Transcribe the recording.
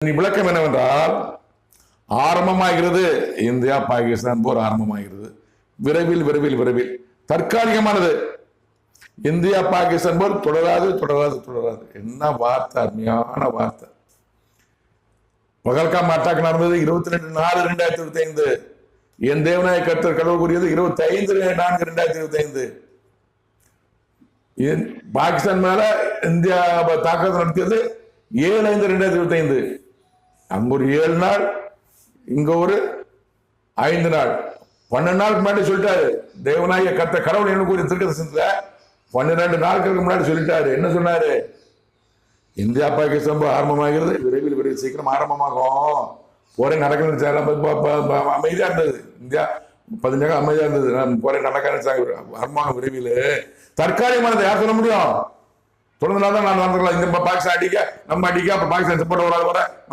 நீ விளக்கம் என்னவென்றால் ஆரம்பமாகிறது இந்தியா பாகிஸ்தான் போர் ஆரம்பமாகிறது. விரைவில் விரைவில் விரைவில். தற்காலிகமானது. இந்தியா பாகிஸ்தான் போர் தொடராது தொடராது தொடராது. என்ன வார்த்தை அருமையான வார்த்தை. பகல்காம் அட்டாக் நடந்தது இருபத்தி ரெண்டு நாலு ரெண்டாயிரத்தி இருபத்தி ஐந்து என் தேவநாய கர்த்தர் கடவுள் கூறியது இருபத்தி ஐந்து நான்கு ரெண்டாயிரத்தி இருபத்தி ஐந்து பாகிஸ்தான் மேல இந்தியா தாக்குதல் நடத்தியது ஏழு ஐந்து ரெண்டாயிரத்தி இருபத்தி ஐந்து அங்க ஒரு ஏழு நாள் இங்க ஒரு ஐந்து நாள். பன்னெண்டு நாளுக்கு முன்னாடி சொல்லிட்டாரு. தேவநாயக கத்த கடவுள் என்ன கூறிய திருக்கதர்சனத்துல பன்னிரெண்டு நாட்களுக்கு முன்னாடி சொல்லிட்டாரு. என்ன சொன்னாரு? இந்தியா பாகிஸ்தான் போர் ஆரம்பமாகிறது விரைவில் விரைவில் சீக்கிரம் ஆரம்பமாகும். போரே நடக்கணும் அமைதியா இருந்தது. இந்தியா பதினஞ்சு அமைதியா இருந்தது. நான் போரே நடக்கணும் ஆரம்பமாக விரைவில். தற்காலிகமானது யார் சொல்ல முடியும்? தொடர்ந்து தான் நான் நடந்துக்கலாம். இந்த பாகிஸ்தான் அடிக்க நம்ம அடிக்க அப்ப பாகிஸ்தான் சப்போர்ட் வராது வர